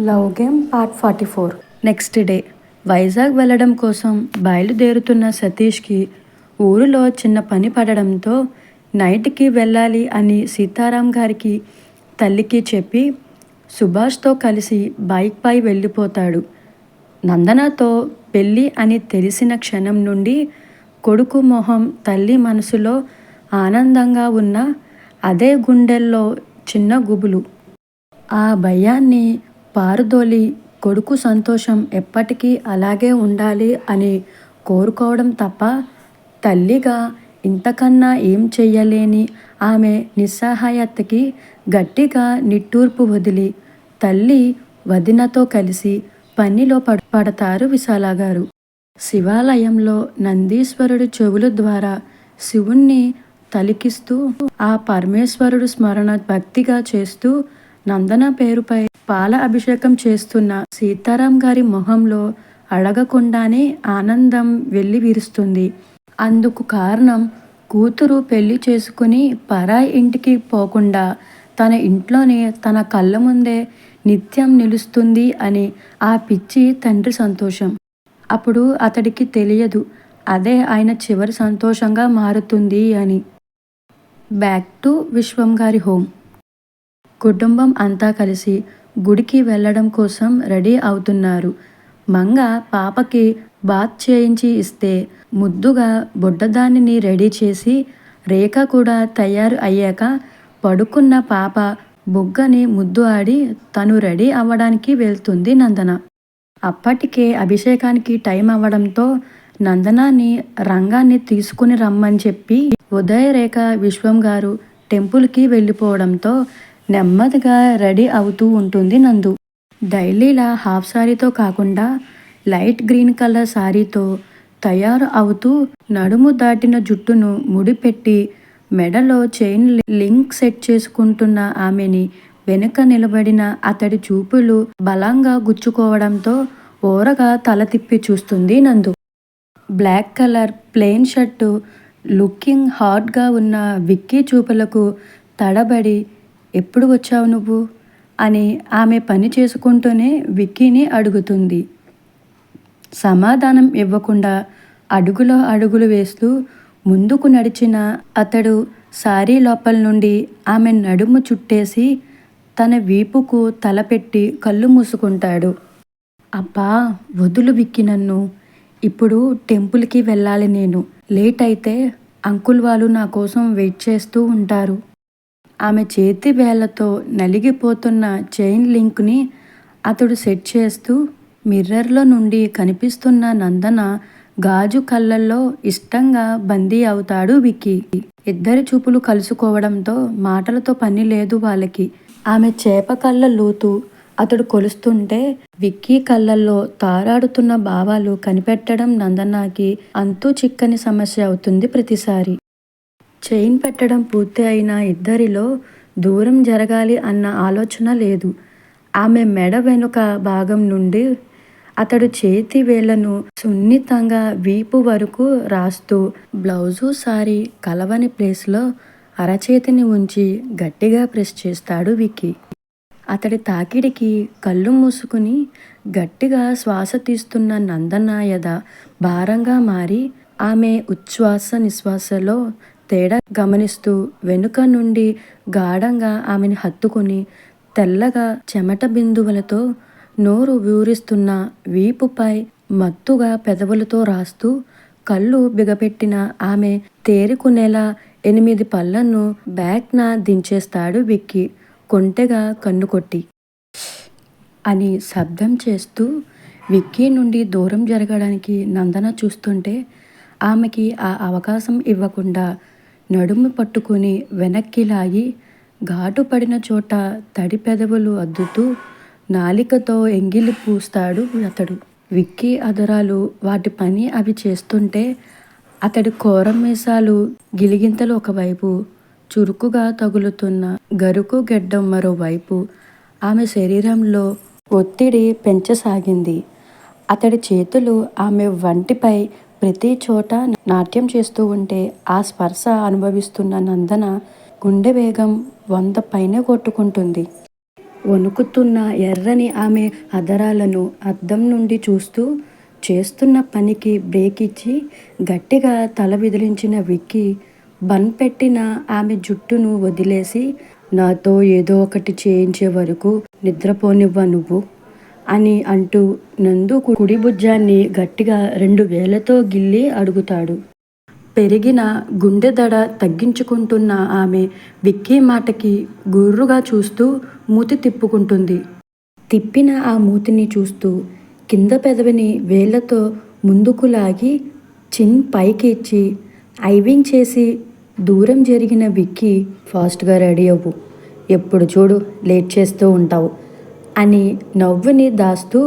Love game part forty four. Next day Vizag వెళ్ళడం కోసం బయలుదేరుతున్న సతీష్కి ఊరిలో చిన్న పని పడడంతో నైట్కి వెళ్ళాలి అని సీతారాం గారికి తల్లికి చెప్పి సుభాష్తో కలిసి బైక్పై వెళ్ళిపోతాడు. నందనతో పెళ్ళి అని తెలిసిన క్షణం నుండి కొడుకు మొహం తల్లి మనసులో ఆనందంగా ఉన్న అదే గుండెల్లో చిన్న గుబులు. ఆ భయాన్ని పారుదోలి కొడుకు సంతోషం ఎప్పటికీ అలాగే ఉండాలి అని కోరుకోవడం తప్ప తల్లిగా ఇంతకన్నా ఏం చెయ్యలేని ఆమె నిస్సహాయతకి గట్టిగా నిట్టూర్పు వదిలి తల్లి వదినతో కలిసి పనిలో పడ పడతారు విశాల గారు శివాలయంలో నందీశ్వరుడు చెవుల ద్వారా శివుణ్ణి తలికిస్తూ ఆ పరమేశ్వరుడు స్మరణ భక్తిగా చేస్తూ నందన పేరుపై పాల అభిషేకం చేస్తున్న సీతారాం గారి మొహంలో అడగకుండానే ఆనందం వెళ్ళి విరుస్తుంది అందుకు కారణం కూతురు పెళ్ళి చేసుకుని పరాయి ఇంటికి పోకుండా తన ఇంట్లోనే తన కళ్ళ ముందే నిత్యం నిలుస్తుంది అని ఆ పిచ్చి తండ్రి సంతోషం. అప్పుడు అతడికి తెలియదు అదే ఆయన చివరి సంతోషంగా మారుతుంది అని. బ్యాక్ టు విశ్వం గారి హోమ్. కుటుంబం అంతా కలిసి గుడికి వెళ్ళడం కోసం రెడీ అవుతున్నారు. మంగ పాపకి బాత్ చేయించి ఇస్తే ముద్దుగా బుడ్డదానిని రెడీ చేసి రేఖ కూడా తయారు అయ్యాక పడుకున్న పాప బుగ్గని ముద్దు ఆడి తను రెడీ అవ్వడానికి వెళ్తుంది నందన. అప్పటికే అభిషేకానికి టైం అవ్వడంతో నందనాన్ని రంగాన్ని తీసుకుని రమ్మని చెప్పి ఉదయరేఖ విశ్వం గారు టెంపుల్కి వెళ్ళిపోవడంతో నెమ్మదిగా రెడీ అవుతూ ఉంటుంది నందు. డైలీలా హాఫ్ సారీతో కాకుండా లైట్ గ్రీన్ కలర్ సారీతో తయారు అవుతూ నడుము దాటిన జుట్టును ముడిపెట్టి మెడలో చైన్ లింక్ సెట్ చేసుకుంటున్న ఆమెని వెనుక నిలబడిన అతడి చూపులు బలంగా గుచ్చుకోవడంతో ఓరగా తల తిప్పి చూస్తుంది Nandu. Black colour plain shirt looking హాట్గా ఉన్న విక్కీ చూపులకు తడబడి ఎప్పుడు వచ్చావు నువ్వు? అని ఆమె పని చేసుకుంటూనే విక్కీని అడుగుతుంది. సమాధానం ఇవ్వకుండా అడుగులో అడుగులు వేస్తూ ముందుకు నడిచిన అతడు సారీ లోపల నుండి ఆమె నడుము చుట్టేసి తన వీపుకు తలపెట్టి కళ్ళు మూసుకుంటాడు. అబ్బా వదులు విక్కి నన్ను. ఇప్పుడు టెంపుల్కి వెళ్ళాలి నేను. లేట్ అయితే అంకుల్ వాళ్ళు నా కోసం వెయిట్ చేస్తూ ఉంటారు. ఆమె చేతి వేళ్ళతో నలిగిపోతున్న చైన్ లింక్ని అతడు సెట్ చేస్తూ మిర్రర్లో నుండి కనిపిస్తున్న నందన గాజు కళ్ళల్లో ఇష్టంగా బందీ అవుతాడు విక్కీ. ఇద్దరి చూపులు కలుసుకోవడంతో మాటలతో పని లేదు వాళ్ళకి. ఆమె చేప కళ్ళ లోతు అతడు కొలుస్తుంటే విక్కీ కళ్ళల్లో తారాడుతున్న భావాలు కనిపెట్టడం నందనాకి అంతూ చిక్కని సమస్య అవుతుంది ప్రతిసారి. చైన్ పెట్టడం పూర్తి అయిన ఇద్దరిలో దూరం జరగాలి అన్న ఆలోచన లేదు. ఆమె మెడ వెనుక భాగం నుండి అతడు చేతి వేళ్ళను సున్నితంగా వీపు వరకు రాస్తూ బ్లౌజు సారీ కలవని ప్లేస్లో అరచేతిని ఉంచి గట్టిగా ప్రెస్ చేస్తాడు వికీ అతడి తాకిడికి కళ్ళు మూసుకుని గట్టిగా శ్వాస తీస్తున్న నందనాయద భారంగా మారి ఆమె ఉచ్ఛ్వాస నిశ్వాసలో తేడా గమనిస్తూ వెనుక నుండి గాఢంగా ఆమెని హత్తుకుని తెల్లగా చెమట బిందువులతో నోరు ఊరిస్తున్న వీపుపై మత్తుగా పెదవులతో రాస్తూ కళ్ళు బిగపెట్టిన ఆమె తేరుకునేలా ఎనిమిది పళ్ళను బ్యాగ్న దించేస్తాడు విక్కి కొంటెగా కన్ను కొట్టి అని శబ్దం చేస్తూ విక్కీ నుండి దూరం జరగడానికి నందన చూస్తుంటే ఆమెకి ఆ అవకాశం ఇవ్వకుండా నడుము పట్టుకుని వెనక్కి లాగి ఘాటు పడిన చోట తడి పెదవులు అద్దుతూ నాలికతో ఎంగిలి పూస్తాడు అతడు. విక్కీ అదరాలు వాటి పని అవి చేస్తుంటే అతడి కోరం మీసాలు గిలిగింతలు ఒకవైపు చురుకుగా తగులుతున్న గరుకు గెడ్డం మరోవైపు ఆమె శరీరంలో ఒత్తిడి పెంచసాగింది. అతడి చేతులు ఆమె వంటిపై ప్రతి చోట నాట్యం చేస్తూ ఉంటే ఆ స్పర్శ అనుభవిస్తున్న నందన గుండె వేగం వంద పైనే కొట్టుకుంటుంది. వణుకుతున్న ఎర్రని ఆమె అదరాలను అద్దం నుండి చూస్తూ చేస్తున్న పనికి బ్రేక్ ఇచ్చి గట్టిగా తల విదిలించిన విక్కి బన్ పెట్టిన ఆమె జుట్టును వదిలేసి నాతో ఏదో ఒకటి చేయించే వరకు నిద్రపోనివ్వ నువ్వు. అని అంటూ నందు కుడి భుజాన్ని గట్టిగా రెండు వేలతో గిల్లి అడుగుతాడు. పెరిగిన గుండె దడ తగ్గించుకుంటున్న ఆమె విక్కీ మాటకి గుర్రుగా చూస్తూ మూతి తిప్పుకుంటుంది. తిప్పిన ఆ మూతిని చూస్తూ కింద పెదవిని వేళ్ళతో ముందుకు లాగి చిన్ పైకి ఇచ్చి ఐవింగ్ చేసి దూరం జరిగిన విక్కీ ఫాస్ట్గా రెడీ అవ్వు. ఎప్పుడు చూడు లేట్ చేస్తూ ఉంటావు. అని నవ్వుని దాస్తూ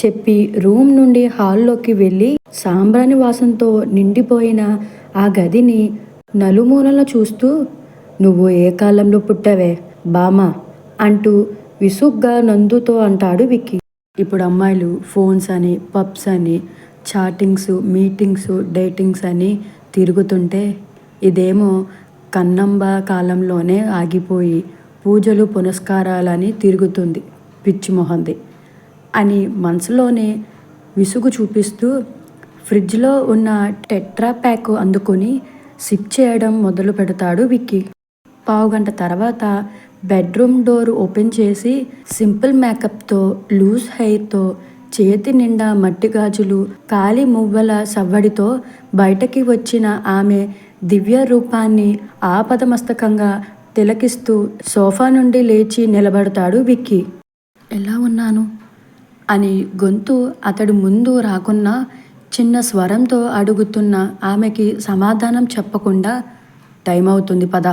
చెప్పి రూమ్ నుండి హాల్లోకి వెళ్ళి సాంబ్రాణి వాసంతో నిండిపోయిన ఆ గదిని నలుమూలల చూస్తూ నువ్వు ఏ కాలంలో పుట్టవే బామా అంటూ విసుగ్గా నందుతో అంటాడు విక్కీ. ఇప్పుడు అమ్మాయిలు ఫోన్స్ అని పబ్స్ అని చాటింగ్స్ మీటింగ్స్ డేటింగ్స్ అని తిరుగుతుంటే ఇదేమో కన్నంబ కాలంలోనే ఆగిపోయి పూజలు పునస్కారాలని తిరుగుతుంది. పిచ్చి మొహంది అని మనసులోనే విసుగు చూపిస్తూ ఫ్రిడ్జ్లో ఉన్న టెట్రా ప్యాక్ అందుకొని సిప్ చేయడం మొదలు పెడతాడు విక్కీ. పావుగంట తర్వాత బెడ్రూమ్ డోర్ ఓపెన్ చేసి సింపుల్ మేకప్తో లూజ్ హెయిర్తో చేతి నిండా మట్టి గాజులు కాలి మువ్వల సవ్వడితో బయటకి వచ్చిన ఆమె దివ్య రూపాన్ని ఆపదమస్తకంగా తిలకిస్తూ సోఫా నుండి లేచి నిలబడతాడు విక్కీ. ఎలా ఉన్నాను? అని గొంతు అతడు ముందు రాకున్నా చిన్న స్వరంతో అడుగుతున్న ఆమెకి సమాధానం చెప్పకుండా టైం అవుతుంది పద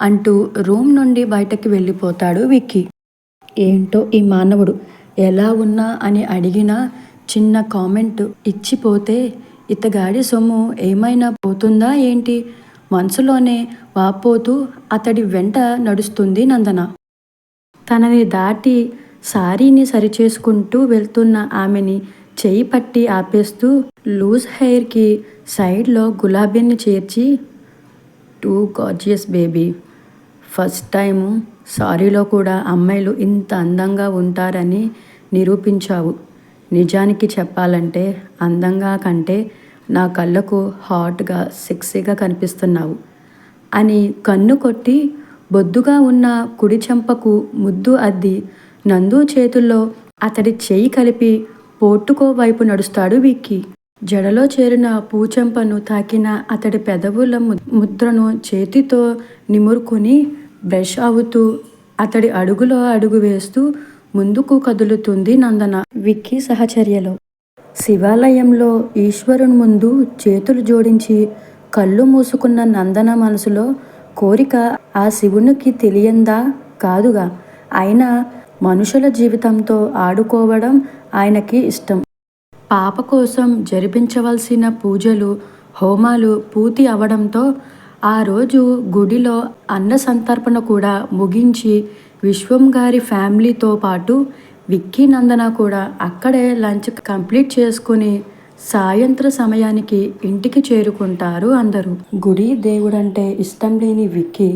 అంటూ రూమ్ నుండి బయటకి వెళ్ళిపోతాడు విక్కీ. ఏంటో ఈ మానవుడు ఎలా ఉన్నా అని అడిగినా చిన్న కామెంట్ ఇచ్చిపోతే ఇతగాడి సొమ్ము ఏమైనా పోతుందా ఏంటి? మనసులోనే వాపోతూ అతడి వెంట నడుస్తుంది నందన. తనని దాటి సారీని సరిచేసుకుంటూ వెళ్తున్న ఆమెని చేయి పట్టి ఆపేస్తూ లూజ్ హెయిర్కి సైడ్లో గులాబీని చేర్చి too gorgeous baby first time సారీలో కూడా అమ్మాయిలు ఇంత అందంగా ఉంటారని నిరూపించావు. నిజానికి చెప్పాలంటే అందంగా కంటే నా కళ్ళకు హాట్గా సెక్సీగా కనిపిస్తున్నావు అని కన్ను కొట్టి బొద్దుగా ఉన్న కుడి చెంపకు ముద్దు అద్ది నందు చేతుల్లో అతడి చేయి కలిపి పోర్టుకో వైపు నడుస్తాడు విక్కీ. జడలో చేరిన పూచెంపను తాకిన అతడి పెదవుల ముద్రను చేతితో నిమురుకుని బ్రష్ అవుతూ అతడి అడుగులో అడుగు వేస్తూ ముందుకు కదులుతుంది నందన విక్కీ సహచర్యలో. శివాలయంలో ఈశ్వరుని ముందు చేతులు జోడించి కళ్ళు మూసుకున్న నందన మనసులో కోరిక ఆ శివునికి తెలియందా? కాదుగా. అయినా మనుషుల జీవితంతో ఆడుకోవడం ఆయనకి ఇష్టం. పాప కోసం జరిపించవలసిన పూజలు హోమాలు పూర్తి అవడంతో ఆ రోజు గుడిలో అన్న సంతర్పణ కూడా ముగించి విశ్వం గారి ఫ్యామిలీతో పాటు విక్కీ నందన కూడా అక్కడే లంచ్ కంప్లీట్ చేసుకుని సాయంత్ర సమయానికి ఇంటికి చేరుకుంటారు అందరూ. గుడి దేవుడంటే ఇష్టం లేని విక్కీ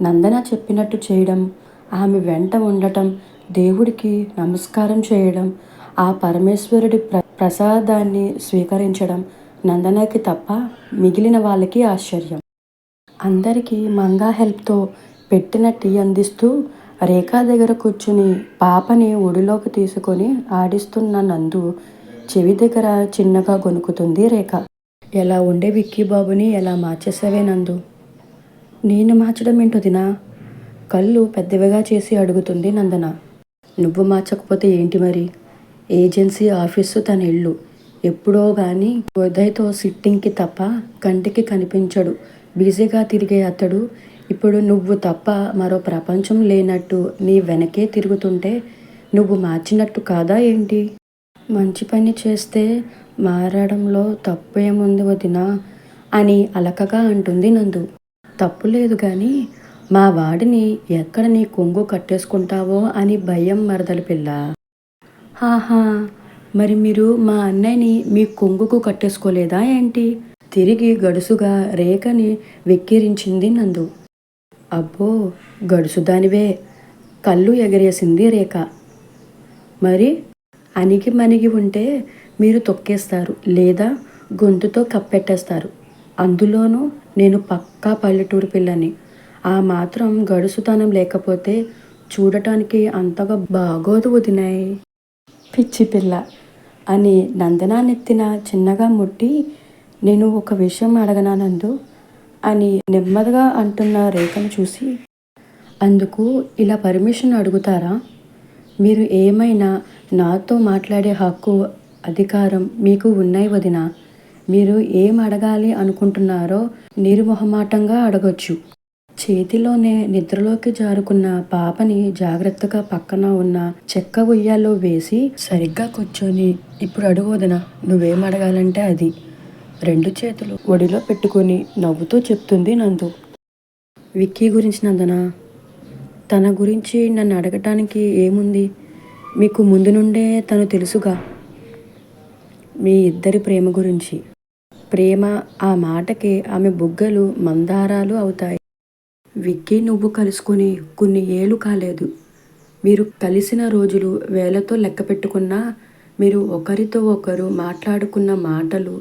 నందన చెప్పినట్టు చేయడం ఆమె వెంట ఉండటం దేవుడికి నమస్కారం చేయడం ఆ పరమేశ్వరుడి ప్ర ప్రసాదాన్ని స్వీకరించడం నందనకి తప్ప మిగిలిన వాళ్ళకి ఆశ్చర్యం. అందరికీ మంగా హెల్ప్తో పెట్టిన టీ అందిస్తూ రేఖా దగ్గర కూర్చుని పాపని ఒడిలోకి తీసుకొని ఆడిస్తున్న నందు చెవి దగ్గర చిన్నగా గొనుకుతుంది రేఖ. ఎలా ఉండే విక్కీ బాబుని ఎలా మార్చేసావే నందు? నేను మార్చడం ఏంటో దినా కళ్ళు పెద్దవిగా చేసి అడుగుతుంది నందన. నువ్వు మార్చకపోతే ఏంటి మరి? ఏజెన్సీ ఆఫీసు తన ఇల్లు. ఎప్పుడో కానీ ఉదయ్తో సిట్టింగ్కి తప్ప కంటికి కనిపించడు. బిజీగా తిరిగే అతడు ఇప్పుడు నువ్వు తప్ప మరో ప్రపంచం లేనట్టు నీ వెనకే తిరుగుతుంటే నువ్వు మార్చినట్టు కాదా ఏంటి? మంచి పని చేస్తే మారడంలో తప్పు ఏముంది వదినా? అని అలకగా అంటుంది నందు. తప్పు లేదు కానీ మా వాడిని ఎక్కడ నీ కొంగు కట్టేసుకుంటావో అని భయం మరదల పిల్ల. హాహా మరి మీరు మా అన్నయ్యని మీ కొంగుకు కట్టేసుకోలేదా ఏంటి? తిరిగి గడుసుగా రేఖని వెక్కిరించింది నందు. అబ్బో గడుసుదానివే. కళ్ళు ఎగరేసింది రేఖ. మరి? అణిగి మణిగి ఉంటే మీరు తొక్కేస్తారు లేదా గొంతుతో కప్పెట్టేస్తారు. అందులోనూ నేను పక్కా పల్లెటూరు పిల్లని. ఆ మాత్రం గడుసుతనం లేకపోతే చూడటానికి అంతగా బాగోదు వదినాయి పిచ్చి పిల్ల! అని నందనానెత్తిన చిన్నగా ముట్టి నేను ఒక విషయం అడగనానందు అని నెమ్మదిగా అంటున్న రేఖను చూసి అందుకు ఇలా పర్మిషన్ అడుగుతారా? మీరు ఏమైనా నాతో మాట్లాడే హక్కు అధికారం మీకు ఉన్నాయి వదిన? మీరు ఏం అడగాలి అనుకుంటున్నారో నిర్మొహమాటంగా అడగొచ్చు. చేతిలోనే నిద్రలోకి జారుకున్న పాపని జాగ్రత్తగా పక్కన ఉన్న చెక్క ఉయ్యాలో వేసి సరిగ్గా కూర్చొని ఇప్పుడు అడుగు వదిన నువ్వేం అడగాలంటే అది రెండు చేతులు ఒడిలో పెట్టుకొని నవ్వుతూ చెప్తుంది నందు. విక్కీ గురించి నందనా తన గురించి నన్ను అడగటానికి ఏముంది? మీకు ముందు నుండే తను తెలుసుగా. మీ ఇద్దరి ప్రేమ గురించి. ప్రేమ ఆ మాటకి ఆమె బుగ్గలు మందారాలు అవుతాయి. విక్కీ నువ్వు కలుసుకుని కొన్ని ఏళ్ళు కాలేదు. మీరు కలిసిన రోజులు వేలతో లెక్క పెట్టుకున్నా మీరు ఒకరితో ఒకరు మాట్లాడుకున్న మాటలు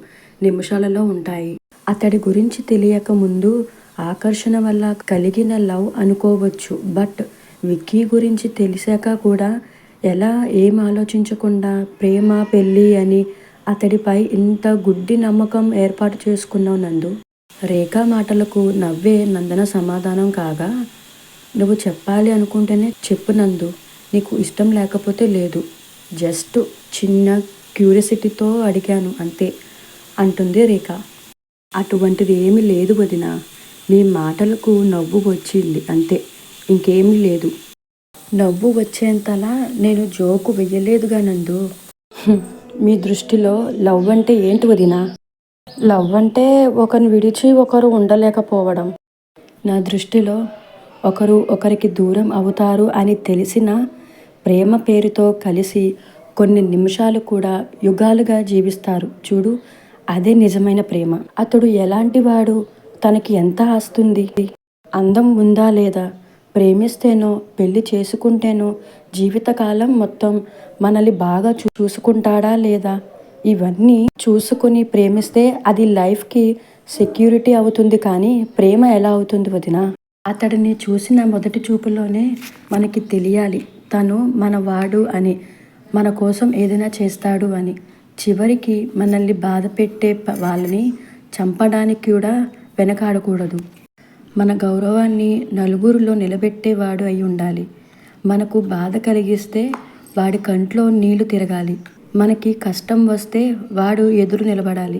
నిమిషాలలో ఉంటాయి. అతడి గురించి తెలియక ముందు ఆకర్షణ వల్ల కలిగిన లవ్ అనుకోవచ్చు. బట్ విక్కీ గురించి తెలిసాక కూడా ఎలా ఏం ఆలోచించకుండా ప్రేమ పెళ్ళి అని అతడిపై ఇంత గుడ్డి నమ్మకం ఏర్పాటు చేసుకున్నావు నందు? రేఖా మాటలకు నవ్వే నందన సమాధానం కాగా నువ్వు చెప్పాలి అనుకుంటేనే చెప్పు నందు నీకు ఇష్టం లేకపోతే లేదు. జస్ట్ చిన్న క్యూరియాసిటీతో అడిగాను అంతే అంటుంది రేఖ. అటువంటిది ఏమీ లేదు వదిన మీ మాటలకు నవ్వు వచ్చింది అంతే ఇంకేమీ లేదు. నవ్వు వచ్చేంతలా నేను జోకు వెయ్యలేదుగా నందు. మీ దృష్టిలో లవ్ అంటే ఏంటి వదినా? లవ్ అంటే ఒకరిని విడిచి ఒకరు ఉండలేకపోవడం. నా దృష్టిలో ఒకరు ఒకరికి దూరం అవుతారు అని తెలిసిన ప్రేమ పేరుతో కలిసి కొన్ని నిమిషాలు కూడా యుగాలుగా జీవిస్తారు. చూడు అదే నిజమైన ప్రేమ. అతడు ఎలాంటి వాడు? తనకి ఎంత ఆస్తుంది? అందం ఉందా లేదా? ప్రేమిస్తేనో పెళ్ళి చేసుకుంటేనో జీవితకాలం మొత్తం మనల్ని బాగా చూసుకుంటాడా లేదా? ఇవన్నీ చూసుకుని ప్రేమిస్తే అది లైఫ్కి సెక్యూరిటీ అవుతుంది కానీ ప్రేమ ఎలా అవుతుంది వదిన? అతడిని చూసిన మొదటి చూపులోనే మనకి తెలియాలి తను మన వాడు అని మన కోసం ఏదైనా చేస్తాడు అని. చివరికి మనల్ని బాధ పెట్టే వాళ్ళని చంపడానికి కూడా వెనకాడకూడదు. మన గౌరవాన్ని నలుగురిలో నిలబెట్టేవాడు అయి ఉండాలి. మనకు బాధ కలిగిస్తే వాడి కంట్లో నీళ్ళు తిరగాలి. మనకి కష్టం వస్తే వాడు ఎదురు నిలబడాలి.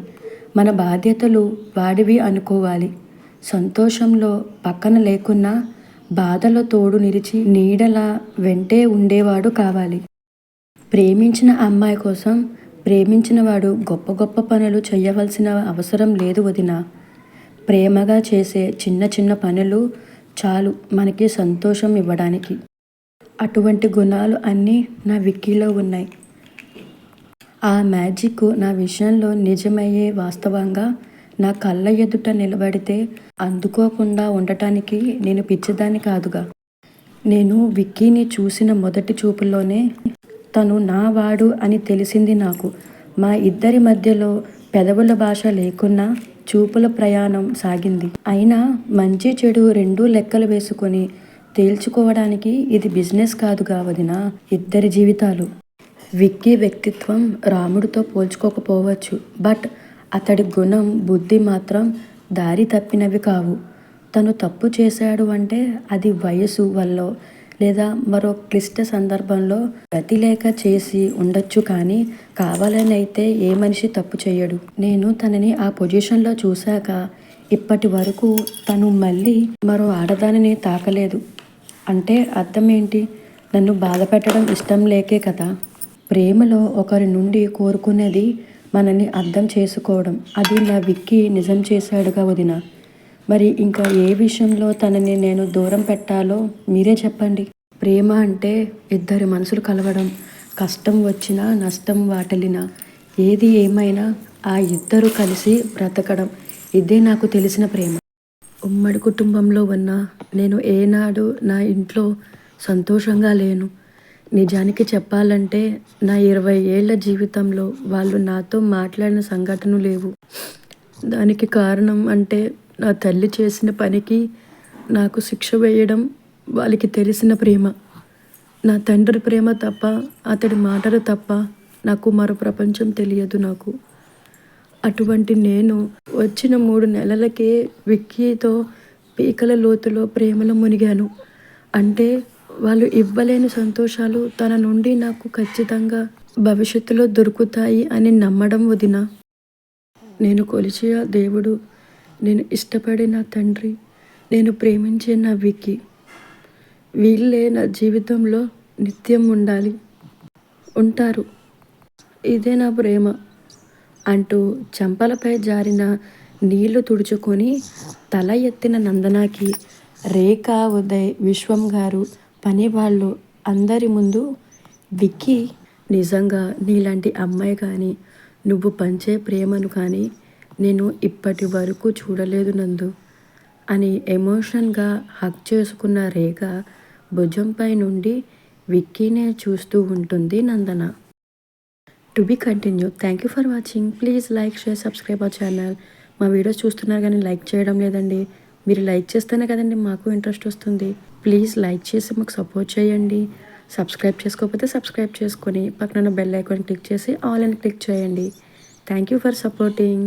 మన బాధ్యతలు వాడివి అనుకోవాలి. సంతోషంలో పక్కన లేకున్నా బాధలో తోడు నిలిచి నీడలా వెంటే ఉండేవాడు కావాలి. ప్రేమించిన అమ్మాయి కోసం ప్రేమించిన వాడు గొప్ప గొప్ప పనులు చేయవలసిన అవసరం లేదు వదిన. ప్రేమగా చేసే చిన్న చిన్న పనులు చాలు మనకి సంతోషం ఇవ్వడానికి. అటువంటి గుణాలు అన్నీ నా విక్కీలో ఉన్నాయి. ఆ మ్యాజిక్ నా విషయంలో నిజమయ్యే వాస్తవంగా నా కళ్ళ ఎదుట నిలబడితే అందుకోకుండా ఉండటానికి నేను పిచ్చిదాన్ని కాదుగా. నేను విక్కీని చూసిన మొదటి చూపులోనే తను నా వాడు అని తెలిసింది నాకు. మా ఇద్దరి మధ్యలో పెదవుల భాష లేకున్నా చూపుల ప్రయాణం సాగింది. అయినా మంచి చెడు రెండూ లెక్కలు వేసుకొని తేల్చుకోవడానికి ఇది బిజినెస్ కాదుగా వదిన ఇద్దరి జీవితాలు. విక్కీ వ్యక్తిత్వం రాముడితో పోల్చుకోకపోవచ్చు. బట్ అతడి గుణం బుద్ధి మాత్రం దారి తప్పినవి కావు. తను తప్పు చేశాడు అంటే అది వయసు వల్ల లేదా మరో క్లిష్ట సందర్భంలో గతి లేక చేసి ఉండొచ్చు కానీ కావాలని అయితే ఏ మనిషి తప్పు చేయడు. నేను తనని ఆ పొజిషన్లో చూశాక ఇప్పటి వరకు తను మళ్ళీ మరో ఆడదానిని తాకలేదు. అంటే అర్థం ఏంటి? నన్ను బాధ పెట్టడం ఇష్టం లేకే కదా. ప్రేమలో ఒకరి నుండి కోరుకునేది మనల్ని అర్థం చేసుకోవడం. అది నా విక్కి నిజం చేశాడుగా వదిన. మరి ఇంకా ఏ విషయంలో తనని నేను దూరం పెట్టాలో మీరే చెప్పండి. ప్రేమ అంటే ఇద్దరి మనసులు కలవడం కష్టం వచ్చినా నష్టం వాటలినా ఏది ఏమైనా ఆ ఇద్దరు కలిసి బ్రతకడం ఇదే నాకు తెలిసిన ప్రేమ. ఉమ్మడి కుటుంబంలో ఉన్న నేను ఏనాడు నా ఇంట్లో సంతోషంగా లేను. నిజానికి చెప్పాలంటే నా ఇరవై ఏళ్ళ జీవితంలో వాళ్ళు నాతో మాట్లాడిన సంఘటనలు లేవు. దానికి కారణం అంటే నా తల్లి చేసిన పనికి నాకు శిక్ష వేయడం వాళ్ళకి తెలిసిన ప్రేమ. నా తండ్రి ప్రేమ తప్ప అతడి మాటలు తప్ప నాకు మరో ప్రపంచం తెలియదు నాకు. అటువంటి నేను వచ్చిన మూడు నెలలకే విక్కీతో పీకల లోతులో ప్రేమలో మునిగాను. అంటే వాళ్ళు ఇవ్వలేని సంతోషాలు తన నుండి నాకు ఖచ్చితంగా భవిష్యత్తులో దొరుకుతాయి అని నమ్మడం వదిన. నేను కొలిచే ఆ దేవుడు నేను ఇష్టపడే నా తండ్రి నేను ప్రేమించే నా వికి వీళ్ళే నా జీవితంలో నిత్యం ఉండాలి ఉంటారు. ఇదే నా ప్రేమ అంటూ చెంపలపై జారిన నీళ్ళు తుడుచుకొని తల ఎత్తిన నందనాకి రేఖ ఉదయ్ విశ్వం గారు పనివాళ్ళు అందరి ముందు విక్కీ నిజంగా నీలాంటి అమ్మాయి కానీ నువ్వు పంచే ప్రేమను కానీ నేను ఇప్పటి వరకు చూడలేదు నందు అని ఎమోషన్గా హక్ చేసుకున్న రేఖ భుజంపై నుండి విక్కీనే చూస్తూ ఉంటుంది Nandana. To be continue thank you for watching. Please like share subscribe our channel. మా వీడియోస్ చూస్తున్నారు కానీ లైక్ చేయడం లేదండి. మీరు లైక్ చేస్తేనే కదండి మాకు ఇంట్రెస్ట్ వస్తుంది. ప్లీజ్ లైక్ చేసి మాకు సపోర్ట్ చేయండి. సబ్స్క్రైబ్ చేసుకోకపోతే సబ్స్క్రైబ్ చేసుకొని పక్కన బెల్ ఐకాన్ క్లిక్ చేసి ఆల్ అని క్లిక్ చేయండి. Thank you for supporting